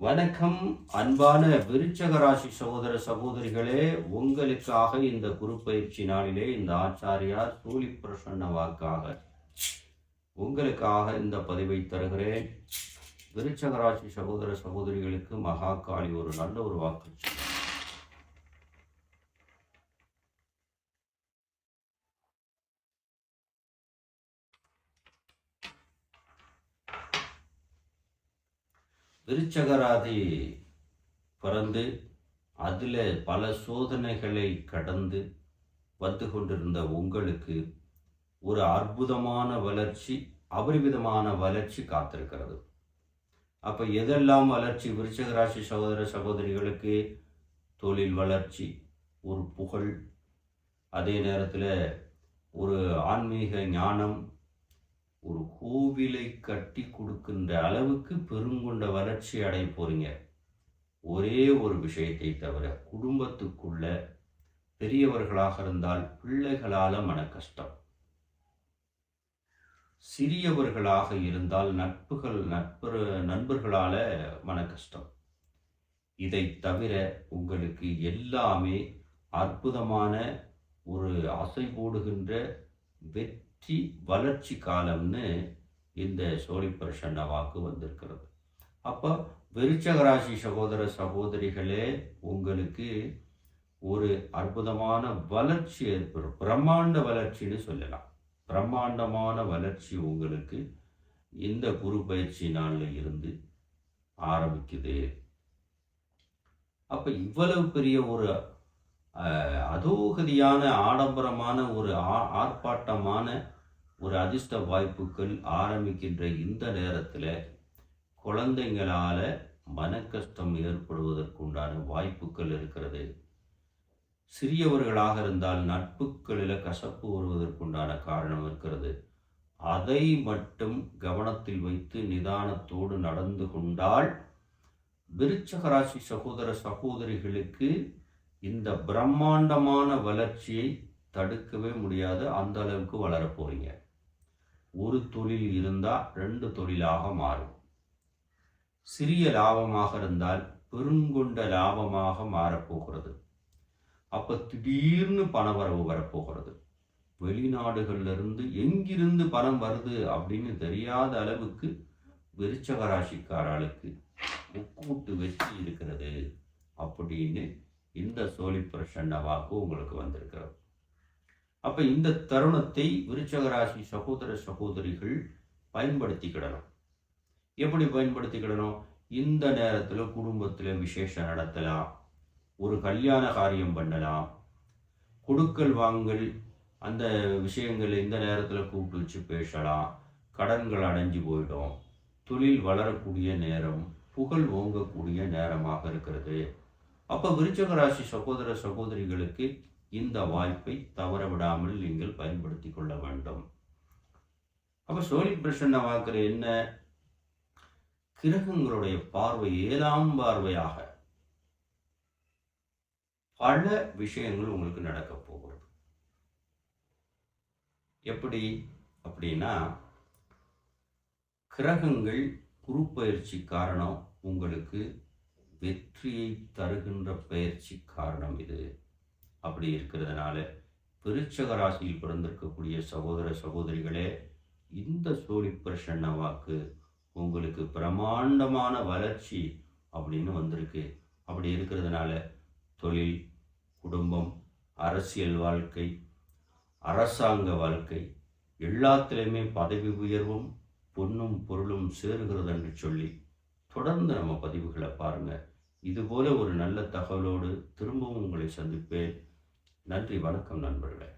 வணக்கம் அன்பான விருச்சக ராசி சகோதர சகோதரிகளே உங்களுக்காக இந்த குரு பயிற்சி நாளிலே இந்த ஆச்சாரியார் சூழி பிரசன்ன வாக்காக உங்களுக்காக இந்த பதிவை தருகிறேன். விருச்சக ராசி சகோதர சகோதரிகளுக்கு மகாகாளி ஒரு நல்ல ஒரு வாக்கு. விருச்சகராதி பிறந்து அதில் பல சோதனைகளை கடந்து வந்து கொண்டிருந்த உங்களுக்கு ஒரு அற்புதமான வளர்ச்சி அபரிவிதமான வளர்ச்சி காத்திருக்கிறது. அப்போ எதெல்லாம் வளர்ச்சி? விருச்சக ராசி சகோதர சகோதரிகளுக்கு தொழில் வளர்ச்சி ஒரு புகழ் அதே நேரத்தில் ஒரு ஆன்மீக ஞானம் ஒரு கோவிலை கட்டி கொடுக்கின்ற அளவுக்கு பெருங்கொண்ட வளர்ச்சி அடைய போறீங்க. ஒரே ஒரு விஷயத்தை தவிர குடும்பத்துக்குள்ள பெரியவர்களாக இருந்தால் பிள்ளைகளால மன கஷ்டம். சிறியவர்களாக இருந்தால் நட்புகள் நட்பு நண்பர்களால மன கஷ்டம். இதை தவிர உங்களுக்கு எல்லாமே அற்புதமான ஒரு அசை போடுகின்ற வெற்றி வளர்ச்சி காலம்னு இந்த சோழி பிரசன்ன வாக்கு வந்திருக்கிறது. அப்போ விருச்சகராசி சகோதர சகோதரிகளே உங்களுக்கு ஒரு அற்புதமான வளர்ச்சி ஏற்படும். பிரம்மாண்ட வளர்ச்சின்னு சொல்லலாம். பிரம்மாண்டமான வளர்ச்சி உங்களுக்கு இந்த குரு பயிற்சி நாளில் இருந்து ஆரம்பிக்குது. அப்போ இவ்வளவு பெரிய ஒரு அதோகதியான ஆடம்பரமான ஒரு ஆ- ஆர்ப்பாட்டமான ஒரு அதிர்ஷ்ட வாய்ப்புகள் ஆரம்பிக்கின்ற இந்த நேரத்தில் குழந்தைங்களால மனக்கஷ்டம் ஏற்படுவதற்குண்டான வாய்ப்புகள் இருக்கிறது. சிறியவர்களாக இருந்தால் நட்புகளில் கசப்பு வருவதற்குண்டான காரணம் இருக்கிறது. அதை மட்டும் கவனத்தில் வைத்து நிதானத்தோடு நடந்து கொண்டால் விருச்சகராசி சகோதர சகோதரிகளுக்கு இந்த பிரம்மாண்டமான வளர்ச்சியை தடுக்கவே முடியாது அந்த அளவுக்கு வளரப் போகிறீங்க ஒரு தொழில் இருந்தால் ரெண்டு தொழிலாக மாறும். சிறிய லாபமாக இருந்தால் பெருங்கொண்ட லாபமாக மாறப்போகிறது அப்போ திடீர்னு பணவரவு வரப்போகிறது வெளிநாடுகளிலிருந்து எங்கிருந்து பணம் வருது அப்படின்னு தெரியாத அளவுக்கு விருச்சக ராசிக்காரர்களுக்கு முக்கூட்டு வெற்றி இருக்கிறது அப்படின்னு இந்த சோழி பிரசன்ன வாக்கு உங்களுக்கு வந்திருக்கிறது. அப்ப இந்த தருணத்தை விருச்சகராசி சகோதர சகோதரிகள் பயன்படுத்திக்கிடணும். எப்படி பயன்படுத்திக்கிடணும்? இந்த நேரத்தில் குடும்பத்தில் விசேஷம் நடத்தலாம். ஒரு கல்யாண காரியம் பண்ணலாம். கொடுக்கல் வாங்கல் அந்த விஷயங்கள் இந்த நேரத்தில் கூப்பிட்டு வச்சு பேசலாம். கடன்கள் அடைஞ்சு போயிடும். தொழில் வளரக்கூடிய நேரம் புகழ் ஓங்கக்கூடிய நேரமாக இருக்கிறது. அப்போ விருச்சக ராசி சகோதர சகோதரிகளுக்கு இந்த வாய்ப்பை தவற விடாமல் நீங்கள் பயன்படுத்தி கொள்ள வேண்டும். அப்போ சோழி பிரசன்ன வாக்குற என்ன? கிரகங்களுடைய பார்வை ஏழாம் பார்வையாக பல விஷயங்கள் உங்களுக்கு நடக்க போகிறது. எப்படி? அப்படின்னா கிரகங்கள் குரு பயிற்சி காரணம் உங்களுக்கு வெற்றியை தருகின்ற பயிற்சி காரணம் இது. அப்படி இருக்கிறதுனால விருச்சக ராசியில் பிறந்திருக்கக்கூடிய சகோதர சகோதரிகளே இந்த சோழி பிரசன்ன வாக்கு உங்களுக்கு பிரமாண்டமான வளர்ச்சி அப்படின்னு வந்திருக்கு. அப்படி இருக்கிறதுனால தொழில் குடும்பம் அரசியல் வாழ்க்கை அரசாங்க வாழ்க்கை எல்லாத்துலேயுமே பதவி உயர்வும் பொன்னும் பொருளும் சேருகிறது என்று சொல்லி தொடர்ந்து நம்ம பதிவுகளை பாருங்கள் இதுபோல ஒரு நல்ல தகவலோடு திரும்பவும் உங்களை சந்திப்பேன். நன்றி வணக்கம் நண்பர்களே.